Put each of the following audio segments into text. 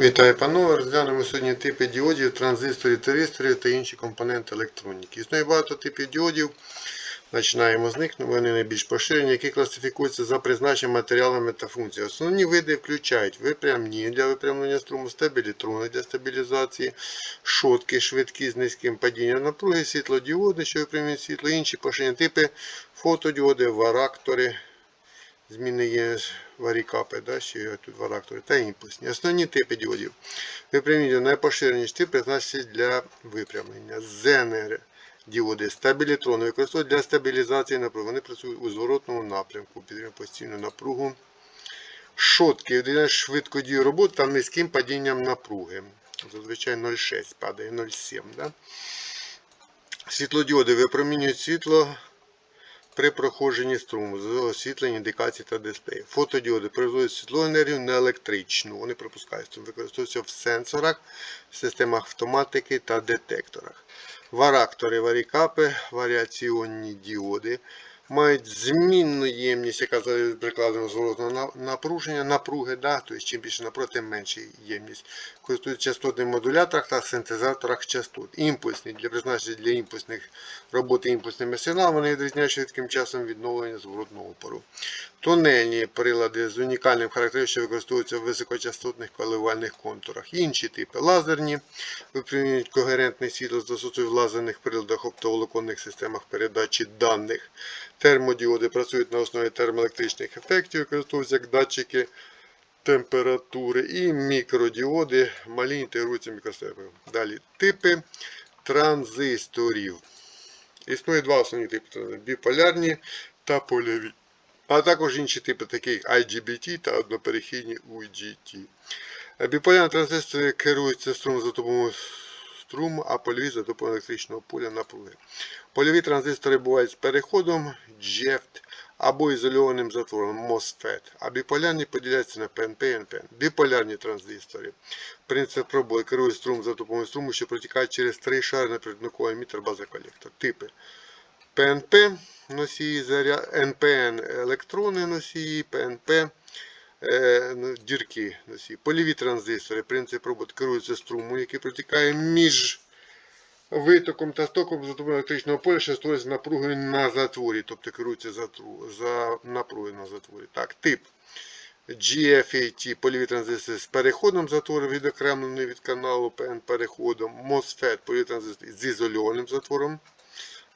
Вітаю, панове. Розглянемо сьогодні типи діодів, транзисторів, тиристорів та інші компоненти електроніки. Існує багато типів діодів. Починаємо з них, ну, вони найбільш поширені, які класифікуються за призначенням матеріалами та функціями. Основні види включають випрямні для випрямлення струму, стабілітрони для стабілізації, шотки, швидкі з низьким падінням напруги, світлодіоди, що випрямлюють світло, інші поширені типи фотодіоди, варактори, зміни є варікапи, да, є тут варактори та імпульсні. Основні типи діодів. Випрямлення найпоширеніші типи призначені для випрямлення. ЗНР діоди стабілітрони використовують для стабілізації напруги. Вони працюють у зворотному напрямку, підтримують постійну напругу. Шотки виділяють швидкодію роботи та низьким падінням напруги. Зазвичай 0,6 падає 0,7. Да? Світлодіоди випромінюють світло при проходженні струму з освітлення, індикацій та дисплеї. Фотодіоди производять світлоенергію не електричну. Вони пропускають струм, використовуються в сенсорах, системах автоматики та детекторах. Варактори, варікапи, варіаційні діоди мають змінну ємність, яка за прикладом зворотного напруження, напруги, да? тобто чим більше напруги, тим менша ємність. Користуються частотним модуляторах та синтезаторах частот. Імпульсні для призначення для імпульсних роботи імпульсними сигналами, вони відрізняють швидким часом відновлення зворотного опору. Тунельні прилади з унікальним характером, використовуються в високочастотних коливальних контурах. Інші типи лазерні, випрямлюють когерентне світло, застосують в лазерних приладах оптоволоконних системах передачі даних. Термодіоди працюють на основі термоелектричних ефектів, використовуються як датчики температури. І мікродіоди малі інтегруються мікросервери. Далі типи транзисторів. Існує два основні типи біполярні та польові. А також інші типи, такі як IGBT та одноперехідні UGT. Біполярні транзистори керуються струмом за допомогою струму, а польові за допомогою електричного поля напруги. Польові транзистори бувають з переходом JEFT або ізольованим затвором MOSFET, а біполярні поділяються на PNP і NPN. Біполярні транзистори. Принцип роботи керує струм за допомогою струму, що протікає через три шари на передмиковий емітер база-колектор. Типи ПНП носії заряд, НПН електрони носії, ПНП е, дірки носії. Польові транзистори. Принцип роботи керується струмом, який протікає між витоком та стоком за електричного поля, що створюється напругою на затворі, тобто керується за, тру- за напругою на затворі. Так, тип. GFAT польові транзистори з переходом затвору, відокремлений від каналу PN переходом. MOSFET польові транзистори з ізольованим затвором,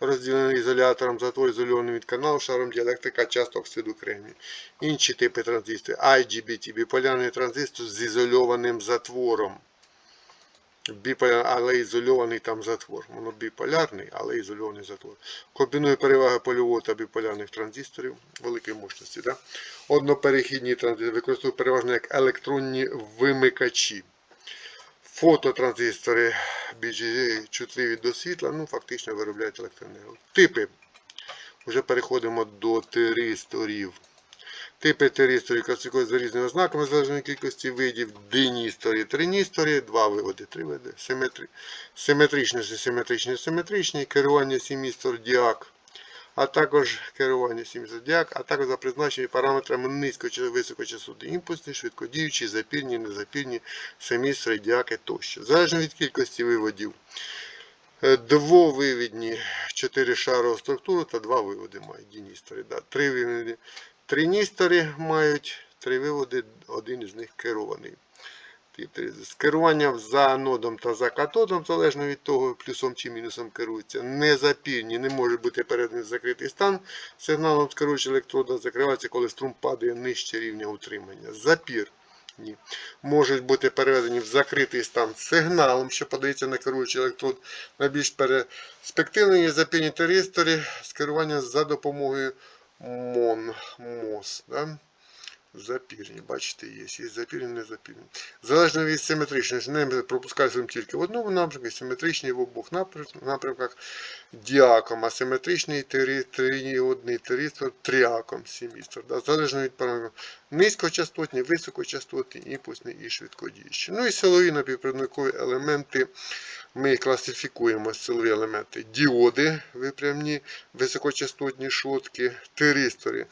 розділений ізолятором, затвор ізольований від каналу, шаром діелектрика, часто оксиду кремнію. Інші типи транзисторів. IGBT біполярний транзистор з ізольованим затвором. Біполярний, але ізольований там затвор. Воно біполярний, але ізольований затвор. Комбінує переваги польового та біполярних транзисторів великої мощності. Да? Одноперехідні транзистори використовують переважно як електронні вимикачі. Фототранзистори більш чутливі до світла, ну фактично виробляють електроенергію. Типи. Вже переходимо до тиристорів. Типи тиристорів класифікують за різними ознаками залежно від кількості видів. Диністорі, триністорі, два виводи, три види. Симетри... Симетричні, симетричні, керування сімістор діак, а також керування сімістор діак, а також за призначеними параметрами низько чи високочастотні імпульсні, швидкодіючі, запірні, незапірні, семістри, діаки тощо. Залежно від кількості виводів. Е, Двовивідні чотири шарова структуру та два виводи мають діністори. Да. Три. Триністори мають три виводи, один із них керований. З керуванням за анодом та за катодом, залежно від того, плюсом чи мінусом керуються, незапірні, не може бути переданий закритий стан. Сигналом з керуючого електрода закривається, коли струм падає нижче рівня утримання. Запір. Ні. Можуть бути переведені в закритий стан сигналом, що подається на керуючий електрод. Найбільш перспективні є запірні тиристори з керуванням за допомогою mån måste Запірні, бачите, є. Є запірні, не запірні. Залежно від симетричності, не пропускаються тільки в одному напрямку, симетричні в обох напрямках діаком, асиметричний тири- тріодний тиристор тріаком семістр. Да? Залежно від параметрів низькочастотні, високочастотні, імпульсні і швидкодіючі. Ну і силові напівпровідникові елементи. Ми класифікуємо силові елементи. Діоди випрямні, високочастотні шотки, тиристори.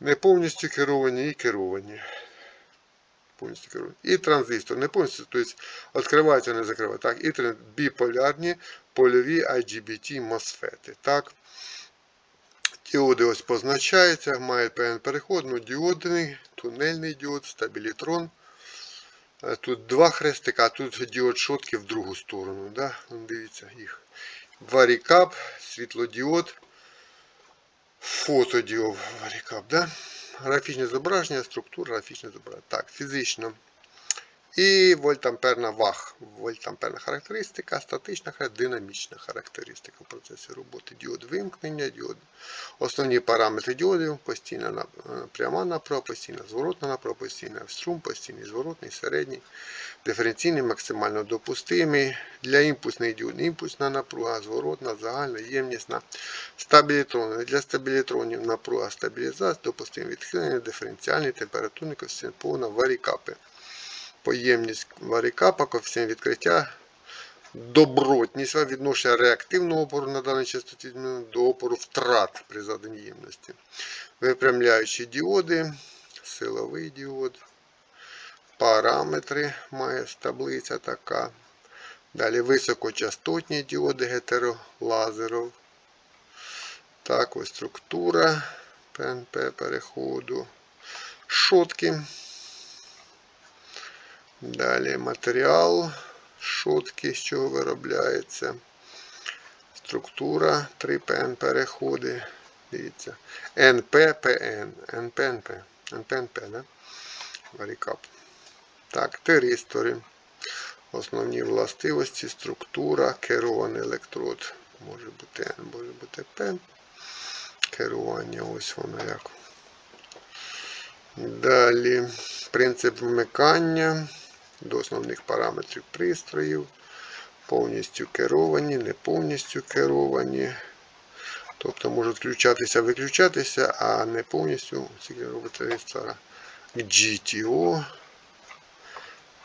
Не повністю керовані і керовані. повністю керує. І транзистор, не повністю, тобто відкривається, не закривається. Так, і біполярні польові IGBT MOSFET. Так. Діоди ось позначаються, мають певний переход, ну, діодний, тунельний діод, стабілітрон. Е, Тут два хрестика, а тут діод шотки в другу сторону. Да? Дивіться їх. Варікап, світлодіод, фотодіод варікап. Да? Графічне зображення, структура, графічне зображення. Так, фізично. І вольтамперна ваг, вольтамперна характеристика, статична динамічна характеристика в процесі роботи. Діод вимкнення, діод. Основні параметри діодів, постійна е, пряма направа, постійна зворотна направа, постійний струм, постійний зворотний, середній, диференційний, максимально допустимий. Для імпульсних діод імпульсна напруга, зворотна, загальна, ємнісна, стабілітрони. Для стабілітронів напруга стабілізація, допустимі відхилення, диференціальний, температурний коефіцієнт повна, варікапи поємність варікапа, коефіцієнт відкриття, добротність відношення реактивного опору на даній частоті до опору втрат при заданій ємності. Випрямляючі діоди, силовий діод, параметри має таблиця така. Далі високочастотні діоди гетеролазеров. Так, ось структура ПНП переходу. Шотки. Далі матеріал, шотки, з чого виробляється. Структура 3ПН переходи. Дивіться. НППН. НПНП, да? Варікап. Так, теристори. Основні властивості, структура, керований електрод. Може бути Н, може бути П. Керування, ось воно як. Далі принцип вмикання до основних параметрів пристроїв. Повністю керовані, не повністю керовані. Тобто можуть включатися, виключатися, а не повністю реєстра. GTO.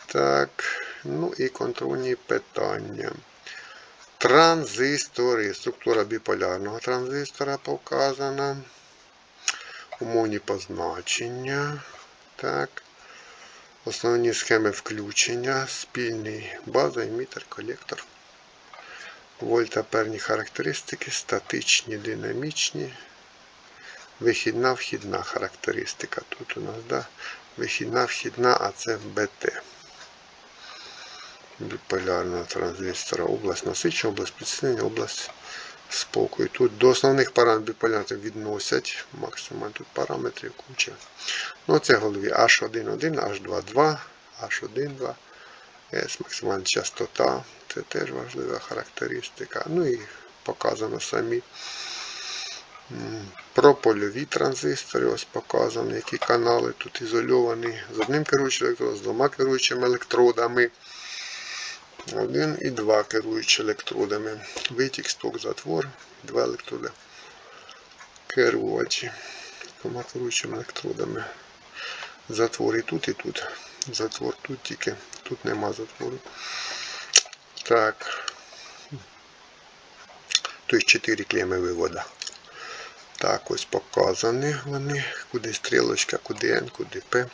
Так, ну і контрольні питання. Транзистори. Структура біполярного транзистора показана. Умовні позначення. Так. Основні схеми включення, спільний база, емітер, колектор. Вольтаперні характеристики, статичні, динамічні. Вихідна, вхідна характеристика. Тут у нас да, вихідна, вхідна, а це БТ. Біполярного транзистора. Область насичення, область підсилення, область спокою. Тут до основних параметрів біполярних відносять максимум тут параметрів куча. Ну, це голові H11, H22, H12, S максимальна частота. Це теж важлива характеристика. Ну і показано самі пропольові транзистори. Ось показано, які канали тут ізольовані з одним керуючим електродом, з двома керуючими електродами. Один і два керуючі електродами. Витік, сток, затвор, два електроди. Керувачі. Двома керуючими електродами. Затвор і тут, і тут. Затвор тут тільки. Тут нема затвору. Так. Тобто 4 клеми вивода. Так, ось показані вони. Куди стрілочка, куди N, куди P.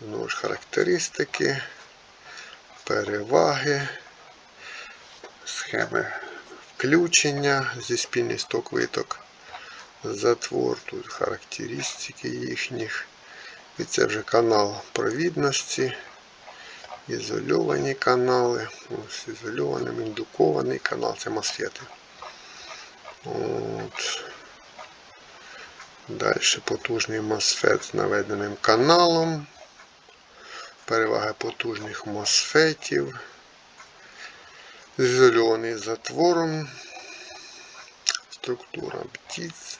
Знову ж характеристики переваги, схеми включення зі спільний сток виток, затвор, тут характеристики їхніх. І це вже канал провідності, ізольовані канали, ось ізольований, індукований канал, це мосфети. От. Далі потужний мосфет з наведеним каналом переваги потужних мосфетів, ізольований затвором, структура птиць.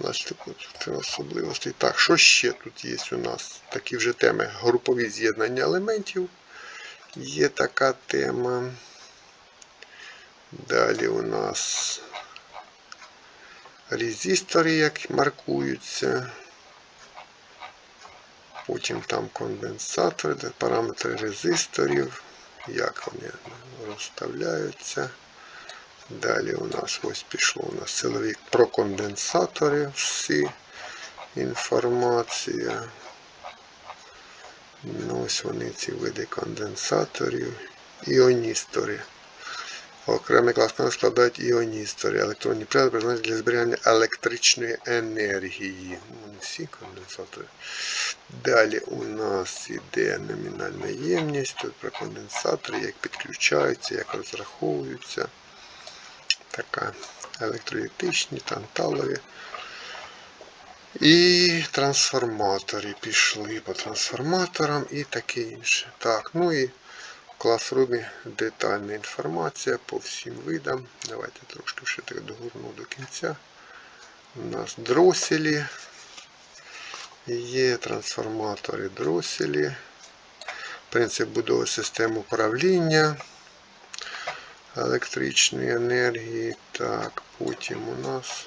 Значить, це особливості. Так, що ще тут є у нас? Такі вже теми. Групові з'єднання елементів. Є така тема. Далі у нас резистори, як маркуються. Потім там конденсатори, параметри резисторів, як вони розставляються. Далі у нас ось пішло у нас силові про конденсатори, всі інформація. Ну, ось вони ці види конденсаторів. Іоністори. Окремий клас панелей складають іоністори. Електронні прилади призначені для зберігання електричної енергії. Ну, всі конденсатори. Далі у нас іде номінальна ємність. Тут про конденсатори, як підключаються, як розраховуються. Така електролітичні, танталові. І трансформатори пішли по трансформаторам і таке інше. Так, ну і в класрумі детальна інформація по всім видам. Давайте трошки ще так догорну до кінця. У нас дроселі. Є трансформатори дроселі. Принцип будови систем управління електричної енергії. Так, потім у нас.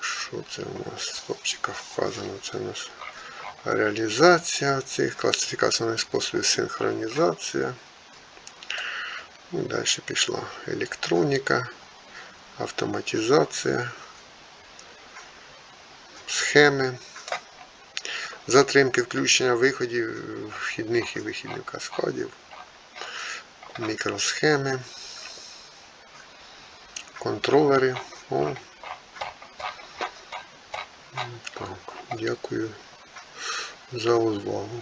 Що це у нас? Стопчика вказано. Це у нас реалізація цих класифікаційних способів синхронізація. І далі пішла електроніка, автоматизація, схеми, затримки включення виходів вхідних і вихідних каскадів, мікросхеми, контролери. О, так, дякую за увагу.